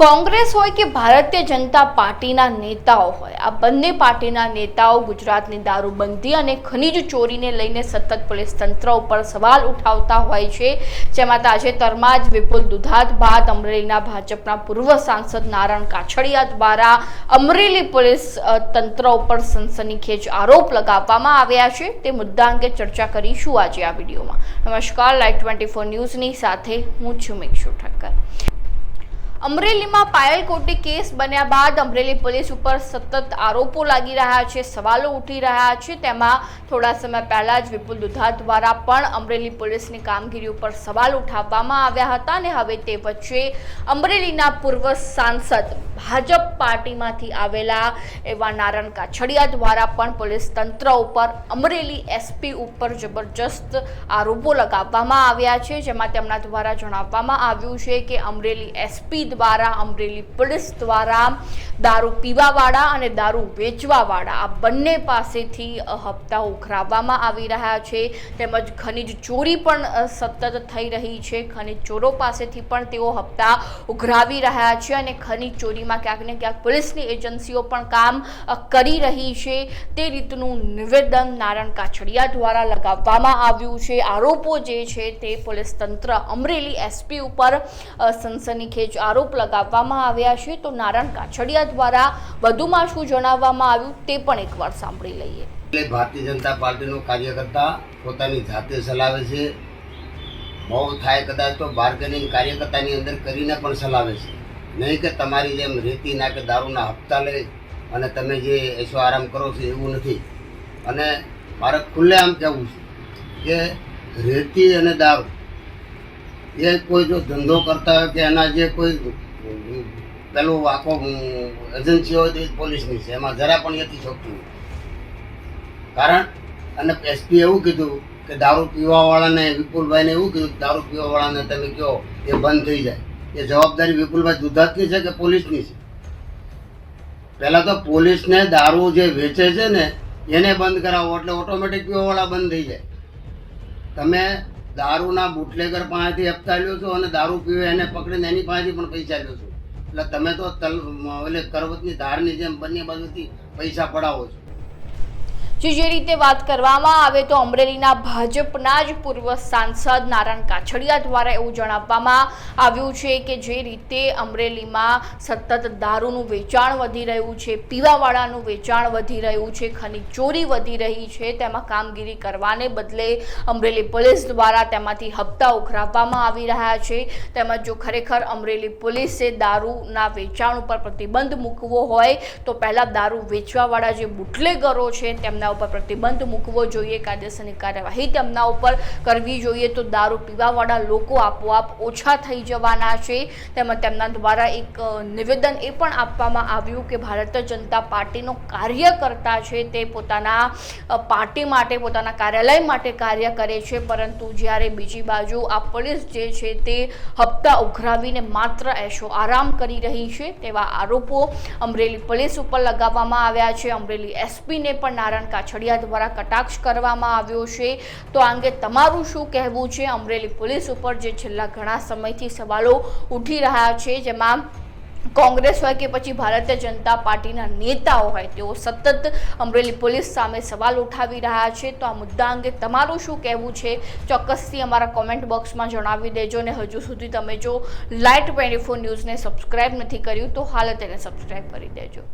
કોંગ્રેસ હોય કે ભારતીય જનતા પાર્ટીના નેતાઓ હોય, આ બંને પાર્ટીના નેતાઓ ગુજરાતની દારૂબંધી અને ખનીજ ચોરીને લઈને સતત પોલીસ તંત્ર ઉપર સવાલ ઉઠાવતા હોય છે. જેમાં તાજેતરમાં જ વિપુલ દુધાત બાદ અમરેલીના ભાજપના પૂર્વ સાંસદ નારાયણ કાછડિયા દ્વારા અમરેલી પોલીસ તંત્ર ઉપર સનસનીખેજ આરોપ લગાવવામાં આવ્યા છે. તે મુદ્દા અંગે ચર્ચા કરીશું આજે આ વિડીયોમાં. નમસ્કાર, લાઈવ ટ્વેન્ટી ફોર ન્યૂઝની સાથે હું છું મિક્ષુ ઠક્કર. અમરેલીમાં પાયલ કોટી કેસ બન્યા બાદ અમરેલી પોલીસ ઉપર સતત આરોપો લાગી રહ્યા છે, સવાલો ઉઠી રહ્યા છે. તેમાં થોડા સમય પહેલા જ વિપુલ દુધા દ્વારા પણ અમરેલી પોલીસની કામગીરી ઉપર સવાલ ઉઠાવવામાં આવ્યા હતા અને હવે તે વચ્ચે અમરેલીના પૂર્વ સાંસદ ભાજપ પાર્ટીમાંથી આવેલા એવા નારાયણ કાછડિયા દ્વારા પણ પોલીસ તંત્ર ઉપર, અમરેલી એસપી ઉપર જબરજસ્ત આરોપો લગાવવામાં આવ્યા છે, જેમાં તેમના દ્વારા જણાવવામાં આવ્યું છે કે અમરેલી એસપી દ્વારા અમરેલી પોલીસ દ્વારા દારૂ પીવાવાળા અને દારૂ વેચવાવાળા આ બંને પાસેથી હપ્તા ઉઘરાવવામાં આવી રહ્યા છે. તેમજ ખનીજ ચોરી પણ સતત થઈ રહી છે. ખનિજ ચોરો પાસેથી પણ તેઓ હપ્તા ઉઘરાવી રહ્યા છે અને ખનીજ ચોરીમાં ક્યાંક ને ક્યાંક પોલીસની એજન્સીઓ પણ કામ કરી રહી છે. તે રીતનું નિવેદન નારાયણ કાછડિયા દ્વારા લગાવવામાં આવ્યું છે. આરોપો જે છે તે પોલીસ તંત્ર અમરેલી એસપી ઉપર સનસનીખેજ આરોપ લગાવવામાં આવ્યા છે. તો નારાયણ કાછડિયા દ્વારા વધુમાં શું જણાવવામાં આવ્યું તે પણ એકવાર સાંભળી લઈએ. એટલે ભારતીય જનતા પાર્ટીનો કાર્યકર્તા પોતાની જાતે ચલાવે છે. બહુ થાય કદાચ તો બાર્ગેનિંગ કાર્યકર્તાની અંદર કરીને પણ ચલાવે છે. નહીં કે તમારી જેમ રેતી ના કે દારૂના હપ્તા લઈ અને તમે જે એસો આરામ કરો છો એવું નથી. અને મારે ખુલ્લેઆમ કહેવું છે કે રેતી અને દારૂ એ કોઈ જો ધંધો કરતા હોય કે એના જે કોઈ પેલું આખો તો પોલીસની છે. એમાં જરા પણ નથી શકતું કારણ, અને એસપી એવું કીધું કે દારૂ પીવાવાળાને, વિપુલભાઈને એવું કીધું કે દારૂ પીવાવાળાને તમે કહો એ બંધ થઈ જાય. એ જવાબદારી વિપુલભાઈ દુધાતની છે કે પોલીસની છે? પહેલાં તો પોલીસને દારૂ જે વેચે છે ને, એને બંધ કરાવો, એટલે ઓટોમેટિક પીવાવાળા બંધ થઈ જાય. તમે દારૂના બુટલેગર પાસેથી હપ્તા લ્યો છો અને દારૂ પીવે એને પકડીને એની પાસેથી પણ પૈસા લ્યો છો. એટલે તમે તો તલ એટલે કરવતની ધારની જેમ બંને બાજુથી પૈસા પડાવો છો. જે જે રીતે વાત કરવામાં આવે તો અમરેલીના ભાજપના જ પૂર્વ સાંસદ નારાયણ કાછડિયા દ્વારા એવું જણાવવામાં આવ્યું છે કે જે રીતે અમરેલીમાં સતત દારૂનું વેચાણ વધી રહ્યું છે, પીવાવાળાનું વેચાણ વધી રહ્યું છે, ખનીજ ચોરી વધી રહી છે, તેમાં કામગીરી કરવાને બદલે અમરેલી પોલીસ દ્વારા તેમાંથી હપ્તા ઉઘરાવવામાં આવી રહ્યા છે. તેમજ જો ખરેખર અમરેલી પોલીસે દારૂના વેચાણ ઉપર પ્રતિબંધ મૂકવો હોય, તો પહેલાં દારૂ વેચવાવાળા જે બુટલેગરો છે, તેમના ઉપર પ્રતિબંધ મૂકવો જોઈએ, કાયદેસરની કાર્યવાહી તેમના ઉપર કરવી જોઈએ તો દારૂ પીવાવાળા લોકો આપોઆપ ઓછા થઈ જવાના છે. તેમજ તેમના દ્વારા એક નિવેદન એ પણ આપવામાં આવ્યું કે ભારતીય જનતા પાર્ટીનો કાર્યકર્તા છે તે પોતાના પાર્ટી માટે, પોતાના કાર્યાલય માટે કાર્ય કરે છે. પરંતુ જ્યારે બીજી બાજુ આ પોલીસ જે છે તે હપ્તા ઉઘરાવીને માત્ર એશો આરામ કરી રહી છે તેવા આરોપો અમરેલી પોલીસ ઉપર લગાવવામાં આવ્યા છે. અમરેલી એસપીને પણ નારાયણ કાછડિયા દ્વારા કટાક્ષ કરવામાં આવ્યો છે. તો આ અંગે તમારું શું કહેવું છે? અમરેલી પોલીસ ઉપર જે છેલ્લા ઘણા સમયથી સવાલો ઉઠી રહ્યા છે, જેમાં કોંગ્રેસ હોય કે પછી ભારતીય જનતા પાર્ટીના નેતાઓ હોય, તેઓ સતત અમરેલી પોલીસ સામે સવાલ ઉઠાવી રહ્યા છે. તો આ મુદ્દા અંગે તમારું શું કહેવું છે? ચોક્કસથી અમારા કોમેન્ટ બોક્સમાં જણાવી દેજો ને હજુ સુધી તમે જો લાઇટ ટ્વેન્ટી ફોર ન્યૂઝને સબસ્ક્રાઈબ નથી કર્યું તો હાલ તેને સબસ્ક્રાઈબ કરી દેજો.